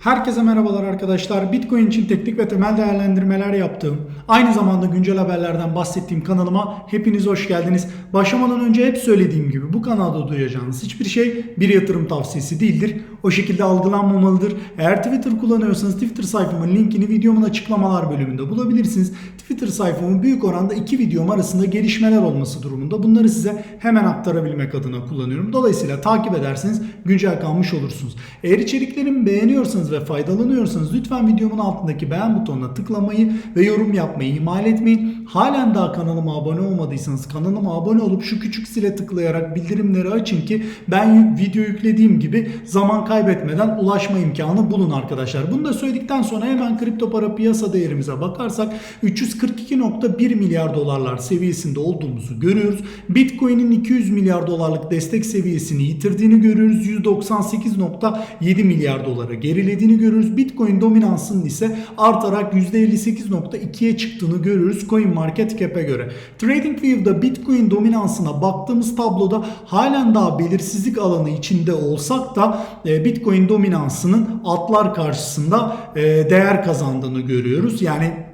Herkese merhabalar arkadaşlar. Bitcoin için teknik ve temel değerlendirmeler yaptığım, aynı zamanda güncel haberlerden bahsettiğim kanalıma hepiniz hoş geldiniz. Başlamadan önce hep söylediğim gibi bu kanalda duyacağınız hiçbir şey bir yatırım tavsiyesi değildir. O şekilde algılanmamalıdır. Eğer Twitter kullanıyorsanız Twitter sayfamın linkini videomun açıklamalar bölümünde bulabilirsiniz. Twitter sayfamın büyük oranda iki videom arasında gelişmeler olması durumunda bunları size hemen aktarabilmek adına kullanıyorum. Dolayısıyla takip ederseniz güncel kalmış olursunuz. Eğer içeriklerimi beğeniyorsanız ve faydalanıyorsanız lütfen videomun altındaki beğen butonuna tıklamayı ve yorum yapmayı ihmal etmeyin. Halen daha kanalıma abone olmadıysanız kanalıma abone olup şu küçük zile tıklayarak bildirimleri açın ki ben video yüklediğim gibi zaman kaybetmeden ulaşma imkanı bulun arkadaşlar. Bunu da söyledikten sonra hemen kripto para piyasa değerimize bakarsak 342.1 milyar dolarlar seviyesinde olduğumuzu görüyoruz. Bitcoin'in 200 milyar dolarlık destek seviyesini yitirdiğini görüyoruz. 198.7 milyar dolara gerilediğini görüyoruz. Bitcoin dominansının ise artarak %58.2'ye çıktığını görüyoruz Coin Market Cap'e göre. TradingView'da Bitcoin dominansına baktığımız tabloda halen daha belirsizlik alanı içinde olsak da e, Bitcoin dominansının altlar karşısında e, değer kazandığını görüyoruz. Yani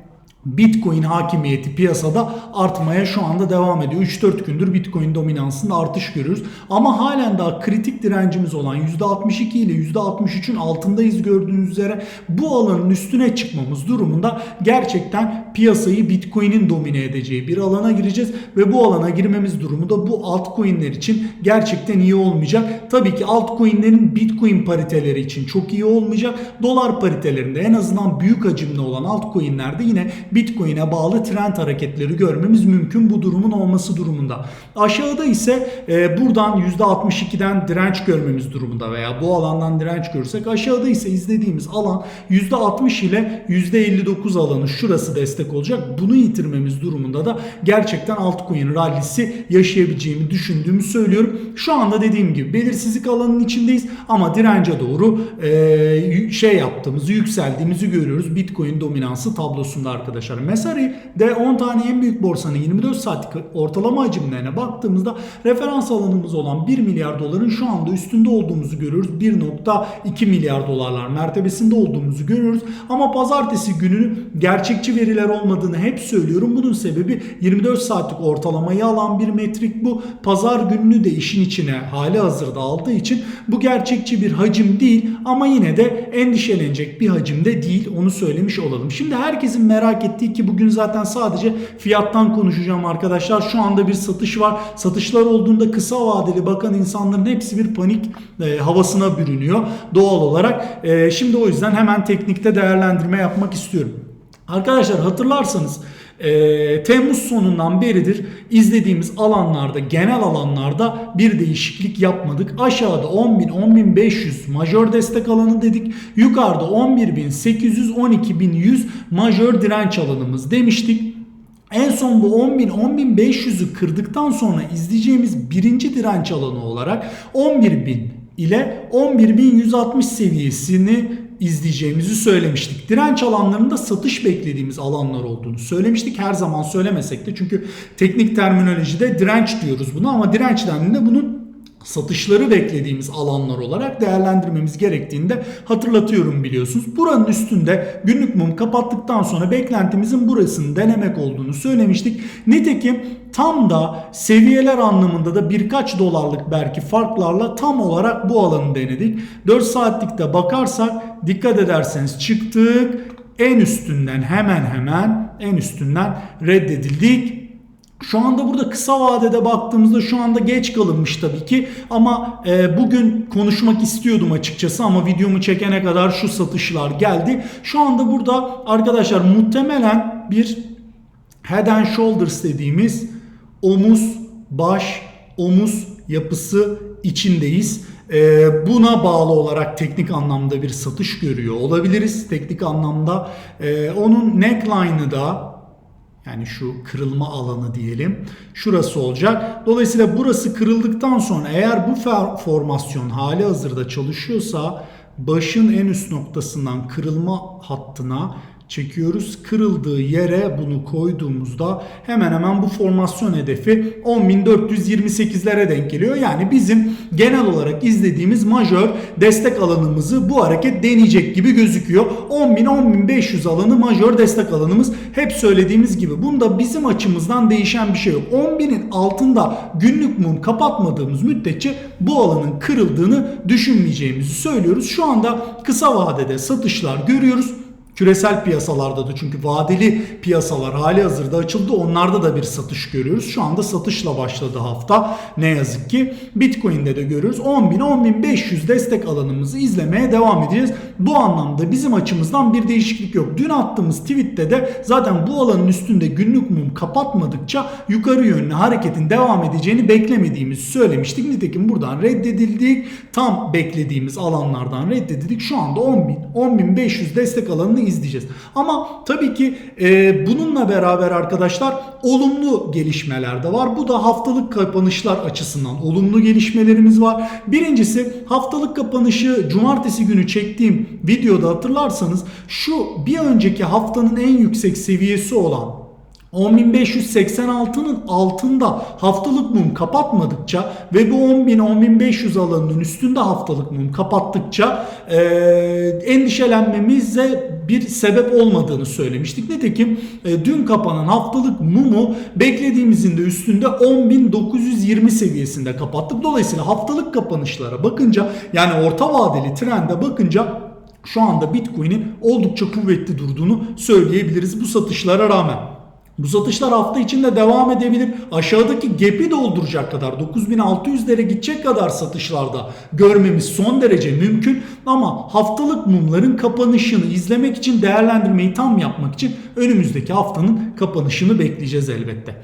Bitcoin hakimiyeti piyasada artmaya şu anda devam ediyor. 3-4 gündür Bitcoin dominansında artış görüyoruz. Ama halen daha kritik direncimiz olan %62 ile %63'ün altındayız gördüğünüz üzere. Bu alanın üstüne çıkmamız durumunda gerçekten piyasayı Bitcoin'in domine edeceği bir alana gireceğiz ve bu alana girmemiz durumunda bu altcoin'ler için gerçekten iyi olmayacak. Tabii ki altcoin'lerin Bitcoin pariteleri için çok iyi olmayacak. Dolar paritelerinde en azından büyük hacimli olan altcoin'lerde yine Bitcoin'e bağlı trend hareketleri görmemiz mümkün bu durumun olması durumunda. Aşağıda ise e, buradan %62'den direnç görmemiz durumunda veya bu alandan direnç görürsek aşağıda ise izlediğimiz alan %60 ile %59 alanı şurası destek olacak. Bunu yitirmemiz durumunda da gerçekten altcoin rallisi yaşayabileceğimi düşündüğümü söylüyorum. Şu anda dediğim gibi belirsizlik alanının içindeyiz ama dirence doğru e, şey yaptığımızı yükseldiğimizi görüyoruz. Bitcoin dominansı tablosunda arkadaşlar. Mesari de 10 tane en büyük borsanın 24 saatlik ortalama hacimlerine baktığımızda referans alanımız olan 1 milyar doların şu anda üstünde olduğumuzu görüyoruz. 1.2 milyar dolarlar mertebesinde olduğumuzu görüyoruz. Ama pazartesi günü gerçekçi veriler olmadığını hep söylüyorum. Bunun sebebi 24 saatlik ortalamayı alan bir metrik bu. Pazar gününü de işin içine hali hazırda aldığı için bu gerçekçi bir hacim değil ama yine de endişelenecek bir hacimde değil onu söylemiş olalım. Şimdi herkesin merak ettiği ki bugün zaten sadece fiyattan konuşacağım arkadaşlar. Şu anda bir satış var. Satışlar olduğunda kısa vadeli bakan insanların hepsi bir panik e, havasına bürünüyor doğal olarak. E, şimdi o yüzden hemen teknikte değerlendirme yapmak istiyorum. Arkadaşlar hatırlarsanız e, Temmuz sonundan beridir izlediğimiz alanlarda genel alanlarda bir değişiklik yapmadık. Aşağıda 10.000 10.500 majör destek alanı dedik. Yukarıda 11.800 12.100 majör direnç alanımız demiştik. En son bu 10.000 10.500'ü kırdıktan sonra izleyeceğimiz birinci direnç alanı olarak 11.000 ile 11.160 seviyesini izleyeceğimizi söylemiştik. Direnç alanlarında satış beklediğimiz alanlar olduğunu söylemiştik. Her zaman söylemesek de çünkü teknik terminolojide direnç diyoruz buna ama direnç dendiğinde bunun satışları beklediğimiz alanlar olarak değerlendirmemiz gerektiğini de hatırlatıyorum biliyorsunuz. Buranın üstünde günlük mum kapattıktan sonra beklentimizin burasını denemek olduğunu söylemiştik. Nitekim tam da seviyeler anlamında da birkaç dolarlık belki farklarla tam olarak bu alanı denedik. 4 saatlikte bakarsak dikkat ederseniz çıktık. En üstünden hemen hemen en üstünden reddedildik. Şu anda burada kısa vadede baktığımızda şu anda geç kalınmış tabii ki ama e, bugün konuşmak istiyordum açıkçası ama videomu çekene kadar şu satışlar geldi. Şu anda burada arkadaşlar muhtemelen bir head and shoulders dediğimiz omuz, baş, omuz yapısı içindeyiz. Ee, buna bağlı olarak teknik anlamda bir satış görüyor olabiliriz. Teknik anlamda Ee, onun neckline'ı da yani şu kırılma alanı diyelim. Şurası olacak. Dolayısıyla burası kırıldıktan sonra eğer bu formasyon hali hazırda çalışıyorsa başın en üst noktasından kırılma hattına çekiyoruz. Kırıldığı yere bunu koyduğumuzda hemen hemen bu formasyon hedefi 10.428'lere denk geliyor. Yani bizim genel olarak izlediğimiz majör destek alanımızı bu hareket deneyecek gibi gözüküyor. 10.000-10.500 alanı majör destek alanımız. Hep söylediğimiz gibi bunda bizim açımızdan değişen bir şey yok. 10.000'in altında günlük mum kapatmadığımız müddetçe bu alanın kırıldığını düşünmeyeceğimizi söylüyoruz. Şu anda kısa vadede satışlar görüyoruz. Küresel piyasalarda da çünkü vadeli piyasalar hali hazırda açıldı. Onlarda da bir satış görüyoruz. Şu anda satışla başladı hafta. Ne yazık ki Bitcoin'de de görüyoruz. 10.000-10.500 destek alanımızı izlemeye devam edeceğiz. Bu anlamda bizim açımızdan bir değişiklik yok. Dün attığımız tweette de zaten bu alanın üstünde günlük mum kapatmadıkça yukarı yönlü hareketin devam edeceğini beklemediğimizi söylemiştik. Nitekim buradan reddedildik. Tam beklediğimiz alanlardan reddedildik. Şu anda 10.000, 10.500 destek alanını izleyeceğiz. Ama tabii ki e, bununla beraber arkadaşlar olumlu gelişmeler de var. Bu da haftalık kapanışlar açısından olumlu gelişmelerimiz var. Birincisi haftalık kapanışı cumartesi günü çektiğim videoda hatırlarsanız şu bir önceki haftanın en yüksek seviyesi olan 10.586'nın altında haftalık mum kapatmadıkça ve bu 10.000-10.500 alanının üstünde haftalık mum kapattıkça e, endişelenmemize bir sebep olmadığını söylemiştik. Nitekim e, dün kapanan haftalık mumu beklediğimizin de üstünde 10.920 seviyesinde kapattık. Dolayısıyla haftalık kapanışlara bakınca yani orta vadeli trende bakınca şu anda Bitcoin'in oldukça kuvvetli durduğunu söyleyebiliriz bu satışlara rağmen. Bu satışlar hafta içinde devam edebilir. Aşağıdaki gap'i dolduracak kadar 9600'lere gidecek kadar satışlarda görmemiz son derece mümkün. Ama haftalık mumların kapanışını izlemek için değerlendirmeyi tam yapmak için önümüzdeki haftanın kapanışını bekleyeceğiz elbette.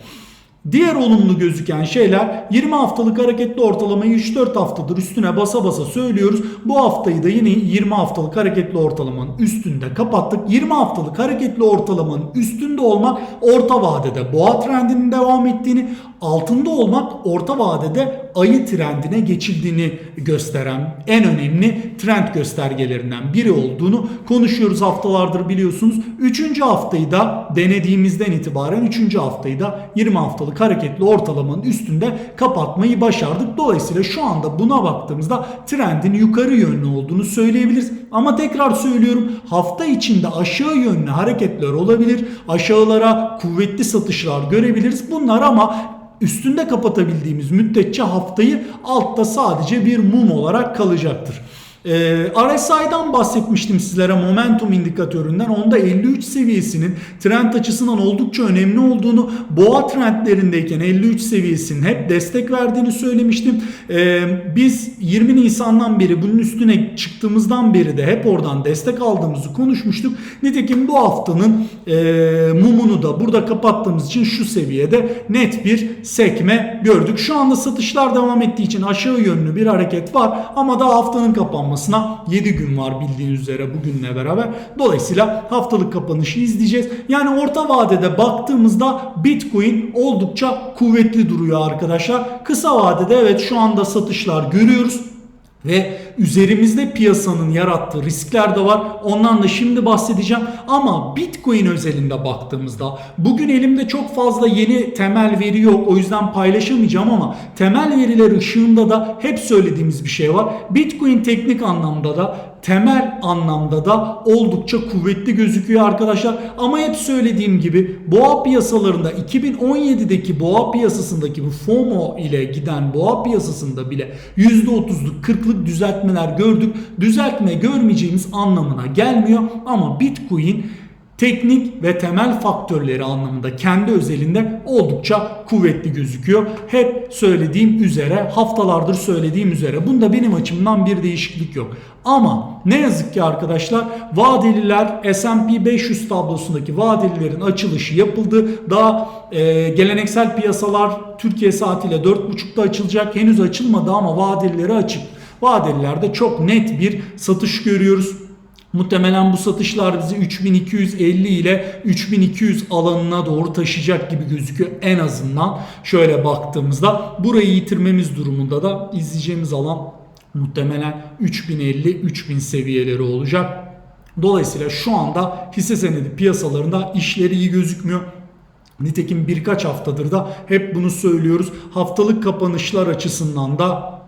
Diğer olumlu gözüken şeyler 20 haftalık hareketli ortalamayı 3-4 haftadır üstüne basa basa söylüyoruz. Bu haftayı da yine 20 haftalık hareketli ortalamanın üstünde kapattık. 20 haftalık hareketli ortalamanın üstünde olmak orta vadede boğa trendinin devam ettiğini, altında olmak orta vadede ayı trendine geçildiğini gösteren en önemli trend göstergelerinden biri olduğunu konuşuyoruz haftalardır biliyorsunuz. Üçüncü haftayı da denediğimizden itibaren üçüncü haftayı da 20 haftalık hareketli ortalamanın üstünde kapatmayı başardık. Dolayısıyla şu anda buna baktığımızda trendin yukarı yönlü olduğunu söyleyebiliriz. Ama tekrar söylüyorum hafta içinde aşağı yönlü hareketler olabilir. Aşağılara kuvvetli satışlar görebiliriz. Bunlar ama üstünde kapatabildiğimiz müddetçe haftayı altta sadece bir mum olarak kalacaktır. Ee, RSI'dan bahsetmiştim sizlere momentum indikatöründen. Onda 53 seviyesinin trend açısından oldukça önemli olduğunu, boğa trendlerindeyken 53 seviyesinin hep destek verdiğini söylemiştim. Ee, biz 20 Nisan'dan beri bunun üstüne çıktığımızdan beri de hep oradan destek aldığımızı konuşmuştuk. Nitekim bu haftanın e, mumunu da burada kapattığımız için şu seviyede net bir sekme gördük. Şu anda satışlar devam ettiği için aşağı yönlü bir hareket var ama daha haftanın kapanması kapanmasına 7 gün var bildiğiniz üzere bugünle beraber. Dolayısıyla haftalık kapanışı izleyeceğiz. Yani orta vadede baktığımızda Bitcoin oldukça kuvvetli duruyor arkadaşlar. Kısa vadede evet şu anda satışlar görüyoruz. Ve üzerimizde piyasanın yarattığı riskler de var. Ondan da şimdi bahsedeceğim. Ama Bitcoin özelinde baktığımızda bugün elimde çok fazla yeni temel veri yok. O yüzden paylaşamayacağım ama temel veriler ışığında da hep söylediğimiz bir şey var. Bitcoin teknik anlamda da temel anlamda da oldukça kuvvetli gözüküyor arkadaşlar. Ama hep söylediğim gibi boğa piyasalarında 2017'deki boğa piyasasındaki bu FOMO ile giden boğa piyasasında bile %30'luk 40'lık düzeltmeler gördük. Düzeltme görmeyeceğimiz anlamına gelmiyor ama Bitcoin teknik ve temel faktörleri anlamında kendi özelinde oldukça kuvvetli gözüküyor. Hep söylediğim üzere haftalardır söylediğim üzere bunda benim açımdan bir değişiklik yok. Ama ne yazık ki arkadaşlar vadeliler S&P 500 tablosundaki vadelilerin açılışı yapıldı. Daha e, geleneksel piyasalar Türkiye saatiyle 4.30'da açılacak. Henüz açılmadı ama vadelileri açık. Vadelilerde çok net bir satış görüyoruz. Muhtemelen bu satışlar bizi 3250 ile 3200 alanına doğru taşıyacak gibi gözüküyor en azından. Şöyle baktığımızda burayı yitirmemiz durumunda da izleyeceğimiz alan muhtemelen 3050-3000 seviyeleri olacak. Dolayısıyla şu anda hisse senedi piyasalarında işleri iyi gözükmüyor. Nitekim birkaç haftadır da hep bunu söylüyoruz. Haftalık kapanışlar açısından da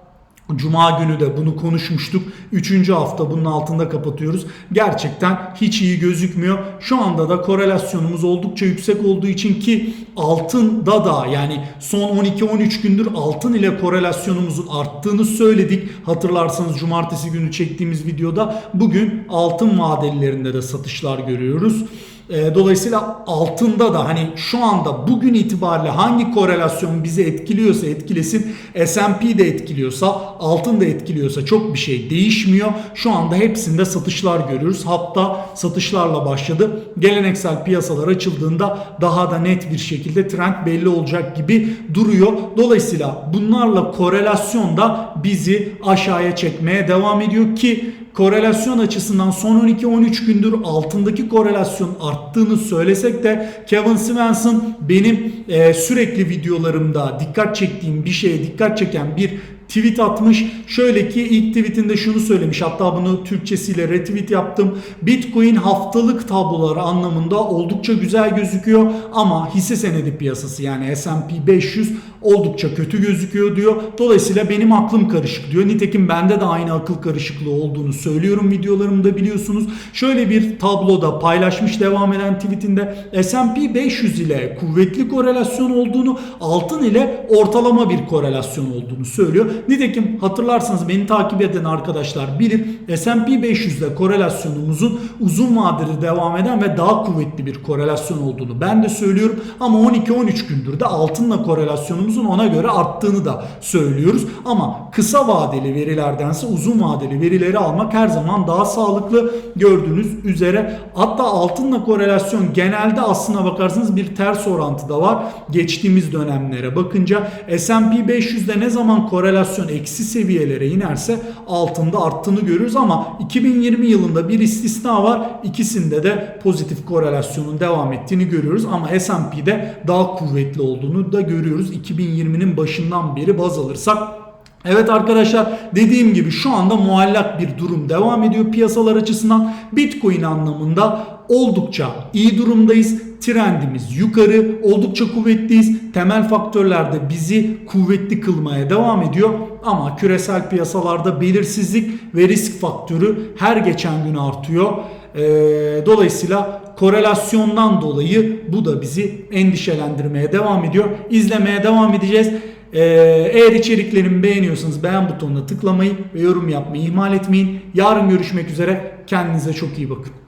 Cuma günü de bunu konuşmuştuk. Üçüncü hafta bunun altında kapatıyoruz. Gerçekten hiç iyi gözükmüyor. Şu anda da korelasyonumuz oldukça yüksek olduğu için ki altında da yani son 12-13 gündür altın ile korelasyonumuzun arttığını söyledik. Hatırlarsanız cumartesi günü çektiğimiz videoda bugün altın vadelilerinde de satışlar görüyoruz. E, Dolayısıyla altında da hani şu anda bugün itibariyle hangi korelasyon bizi etkiliyorsa etkilesin S&P de etkiliyorsa altın da etkiliyorsa çok bir şey değişmiyor. Şu anda hepsinde satışlar görüyoruz. Hatta satışlarla başladı. Geleneksel piyasalar açıldığında daha da net bir şekilde trend belli olacak gibi duruyor. Dolayısıyla bunlarla korelasyon da bizi aşağıya çekmeye devam ediyor ki korelasyon açısından son 12-13 gündür altındaki korelasyon arttığını söylesek de Kevin Svensson benim e, sürekli videolarımda dikkat çektiğim bir şeye dikkat çeken bir tweet atmış. Şöyle ki ilk tweetinde şunu söylemiş. Hatta bunu Türkçesiyle retweet yaptım. Bitcoin haftalık tabloları anlamında oldukça güzel gözüküyor ama hisse senedi piyasası yani S&P 500 oldukça kötü gözüküyor diyor. Dolayısıyla benim aklım karışık diyor. Nitekim bende de aynı akıl karışıklığı olduğunu söylüyorum videolarımda biliyorsunuz. Şöyle bir tabloda paylaşmış devam eden tweetinde S&P 500 ile kuvvetli korelasyon olduğunu, altın ile ortalama bir korelasyon olduğunu söylüyor. Nitekim hatırlarsanız beni takip eden arkadaşlar bilir S&P 500 ile korelasyonumuzun uzun vadede devam eden ve daha kuvvetli bir korelasyon olduğunu ben de söylüyorum. Ama 12-13 gündür de altınla korelasyonumuzun ona göre arttığını da söylüyoruz. Ama kısa vadeli verilerdense uzun vadeli verileri almak her zaman daha sağlıklı gördüğünüz üzere. Hatta altınla korelasyon genelde aslına bakarsanız bir ters orantıda var. Geçtiğimiz dönemlere bakınca S&P 500'de ne zaman korelasyon eksi seviyelere inerse altında arttığını görüyoruz ama 2020 yılında bir istisna var. İkisinde de pozitif korelasyonun devam ettiğini görüyoruz ama S&P'de daha kuvvetli olduğunu da görüyoruz. 2020'nin başından beri baz alırsak Evet arkadaşlar dediğim gibi şu anda muallak bir durum devam ediyor piyasalar açısından. Bitcoin anlamında oldukça iyi durumdayız. Trendimiz yukarı, oldukça kuvvetliyiz. Temel faktörler de bizi kuvvetli kılmaya devam ediyor. Ama küresel piyasalarda belirsizlik ve risk faktörü her geçen gün artıyor. Ee, dolayısıyla korelasyondan dolayı bu da bizi endişelendirmeye devam ediyor. İzlemeye devam edeceğiz. Ee, eğer içeriklerimi beğeniyorsanız beğen butonuna tıklamayı ve yorum yapmayı ihmal etmeyin. Yarın görüşmek üzere. Kendinize çok iyi bakın.